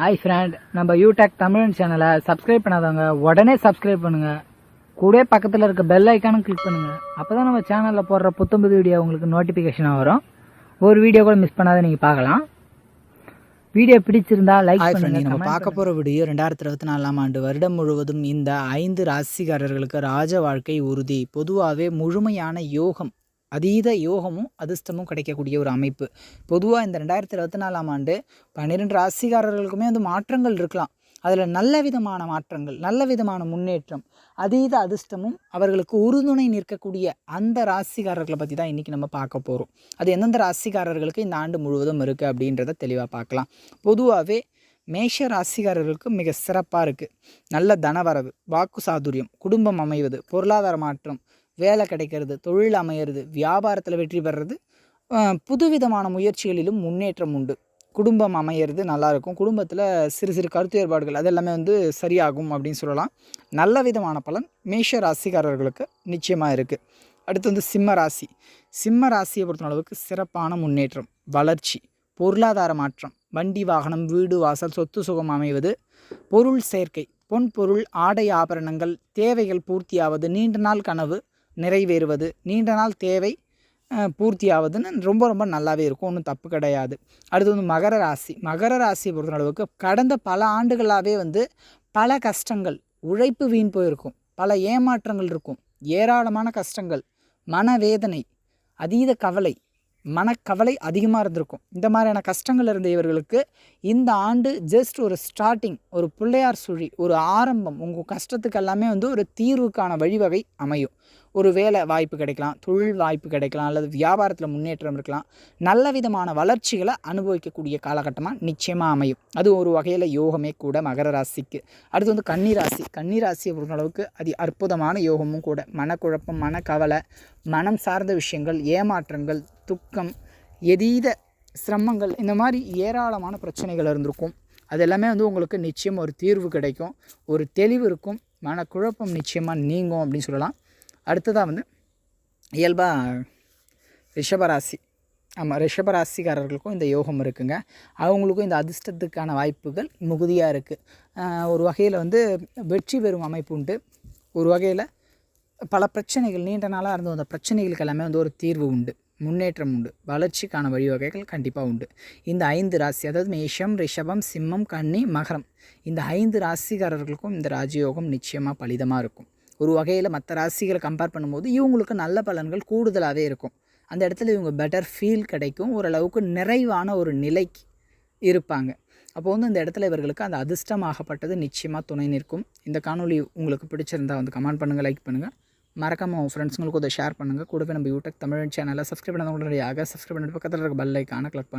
Hi friend நம்ம யூடெக் தமிழ் சேனலை subscribe பண்ணாதவங்க உடனே சப்ஸ்கிரைப் பண்ணுங்க. கூடவே பக்கத்தில் இருக்க பெல் ஐக்கானும் கிளிக் பண்ணுங்க. அப்பதான் நம்ம சேனலில் போடுற புத்தம்புது வீடியோ உங்களுக்கு நோட்டிஃபிகேஷனாக வரும். ஒரு வீடியோ கூட மிஸ் பண்ணாத நீங்கள் பார்க்கலாம். வீடியோ பிடிச்சிருந்தா லைக் ஃப்ரெண்ட் நம்ம பார்க்க போகிற வீடியோ ரெண்டாயிரத்தி இருபத்தி நாலாம் ஆண்டு வருடம் முழுவதும் இந்த ஐந்து ராசிக்காரர்களுக்கு ராஜ வாழ்க்கை உறுதி. பொதுவாகவே முழுமையான யோகம் அதீத யோகமும் அதிர்ஷ்டமும் கிடைக்கக்கூடிய ஒரு அமைப்பு. பொதுவாக இந்த ரெண்டாயிரத்தி இருபத்தி நாலாம் ஆண்டு பன்னிரெண்டு ராசிக்காரர்களுக்குமே வந்து மாற்றங்கள் இருக்கலாம். அதில் நல்ல விதமான மாற்றங்கள் நல்ல விதமான முன்னேற்றம் அதீத அதிர்ஷ்டமும் அவர்களுக்கு உறுதுணை நிற்கக்கூடிய அந்த ராசிக்காரர்களை பற்றி தான் இன்றைக்கி நம்ம பார்க்க போகிறோம் அது எந்தெந்த ராசிக்காரர்களுக்கு இந்த ஆண்டு முழுவதும் இருக்குது அப்படின்றத தெளிவாக பார்க்கலாம். பொதுவாகவே மேஷ ராசிக்காரர்களுக்கு மிக சிறப்பாக இருக்குது நல்ல தனவரவு வாக்கு சாதுரியம் குடும்பம் அமைவது பொருளாதார மாற்றம் வேலை கிடைக்கிறது தொழில் அமையிறது வியாபாரத்தில் வெற்றி பெறுறது புதுவிதமான முயற்சிகளிலும் முன்னேற்றம் உண்டு. குடும்பம் அமையிறது நல்லாயிருக்கும் குடும்பத்தில் சிறு சிறு கருத்து ஏற்பாடுகள் அது எல்லாமே வந்து சரியாகும் அப்படின்னு சொல்லலாம். நல்ல விதமான பலன் மேஷ ராசிக்காரர்களுக்கு நிச்சயமாக இருக்குது அடுத்து வந்து சிம்ம ராசி. சிம்ம ராசியை பொறுத்த அளவுக்கு சிறப்பான முன்னேற்றம் வளர்ச்சி பொருளாதார மாற்றம் வண்டி வாகனம் வீடு வாசல் சொத்து சுகம் அமைவது பொருள் சேர்க்கை பொன் பொருள் ஆடை ஆபரணங்கள் தேவைகள் பூர்த்தியாவது நீண்ட நாள் கனவு நிறைவேறுவது. நீண்ட நாள் தேவை பூர்த்தியாவதுன்னு ரொம்ப ரொம்ப நல்லாவே இருக்கும். ஒன்றும் தப்பு கிடையாது. அடுத்து வந்து மகர ராசி. மகர ராசியை பொறுத்த அளவுக்கு கடந்த பல ஆண்டுகளாகவே வந்து பல கஷ்டங்கள் உழைப்பு வீண் போயிருக்கும். பல ஏமாற்றங்கள் இருக்கும். ஏராளமான கஷ்டங்கள் மனவேதனை அதீத கவலை மனக்கவலை அதிகமாக இருந்திருக்கும். இந்த மாதிரியான கஷ்டங்கள் இருந்த இவர்களுக்கு இந்த ஆண்டு ஜஸ்ட் ஒரு ஸ்டார்டிங் ஒரு பிள்ளையார் சுழி ஒரு ஆரம்பம் உங்கள் கஷ்டத்துக்கு எல்லாமே வந்து ஒரு தீர்வுக்கான வழிவகை அமையும். ஒரு வேலை வாய்ப்பு கிடைக்கலாம் தொழில் வாய்ப்பு கிடைக்கலாம் அல்லது வியாபாரத்தில் முன்னேற்றம் இருக்கலாம். நல்ல விதமான வளர்ச்சிகளை அனுபவிக்கக்கூடிய காலகட்டமாக நிச்சயமாக அமையும். அது ஒரு வகையில் யோகமே கூட மகர ராசிக்கு. அடுத்து வந்து கன்னிராசி. கன்னிராசியை பொறுத்தளவுக்கு அது அற்புதமான யோகமும் கூட. மனக்குழப்பம் மனக்கவலை மனம் சார்ந்த விஷயங்கள் ஏமாற்றங்கள் துக்கம் எதீத சிரமங்கள் இந்த மாதிரி ஏராளமான பிரச்சனைகள் இருந்திருக்கும். அது எல்லாமே வந்து உங்களுக்கு நிச்சயம் ஒரு தீர்வு கிடைக்கும். ஒரு தெளிவு இருக்கும். மனக்குழப்பம் நிச்சயமாக நீங்கும் அப்படின்னு சொல்லலாம். அடுத்ததாக வந்து இயல்பாக ரிஷபராசி. ஆமாம் ரிஷபராசிக்காரர்களுக்கும் இந்த யோகம் இருக்குங்க. அவங்களுக்கும் இந்த அதிர்ஷ்டத்துக்கான வாய்ப்புகள் மிகுதியாக இருக்குது ஒரு வகையில் வந்து வெற்றி பெறும் அமைப்பு உண்டு. ஒரு வகையில் பல பிரச்சனைகள் நீண்ட நாளாக இருந்த அந்த பிரச்சனைகளுக்கு எல்லாமே வந்து ஒரு தீர்வு உண்டு. முன்னேற்றம் உண்டு. வளர்ச்சிக்கான வழிவகைகள் கண்டிப்பாக உண்டு. இந்த ஐந்து ராசி அதாவது மேஷம் ரிஷபம் சிம்மம் கன்னி மகரம். இந்த ஐந்து ராசிக்காரர்களுக்கும் இந்த ராஜயோகம் நிச்சயமாக பலிதமாக இருக்கும். ஒரு வகையில் மற்ற ராசிகளை கம்பேர் பண்ணும்போது இவங்களுக்கு நல்ல பலன்கள் கூடுதலாகவே இருக்கும். அந்த இடத்துல இவங்க பெட்டர் ஃபீல் கிடைக்கும். ஓரளவுக்கு நிறைவான ஒரு நிலைக்கு இருப்பாங்க. அப்போ வந்து இந்த இடத்துல இவர்களுக்கு அந்த அதிர்ஷ்டமாகப்பட்டது நிச்சயமாக துணை நிற்கும். இந்த காணொளி உங்களுக்கு பிடிச்சிருந்தா வந்து கமெண்ட் பண்ணுங்கள் லைக் பண்ணுங்கள் மறக்காமல் உங்கள் ஃப்ரெண்ட்ஸுங்களுக்கு அதை ஷேர் பண்ணுங்கள் கூடவே நம்ம யூடியூப் தமிழ் சேனலை சப்ஸ்கிரைப் பண்ணாதவங்களுடைய சப்ஸ்கிரைப் பண்ணிட்டு பக்கத்தில் இருக்க பெல் ஐக்கான கிளிக் பண்ணுங்கள்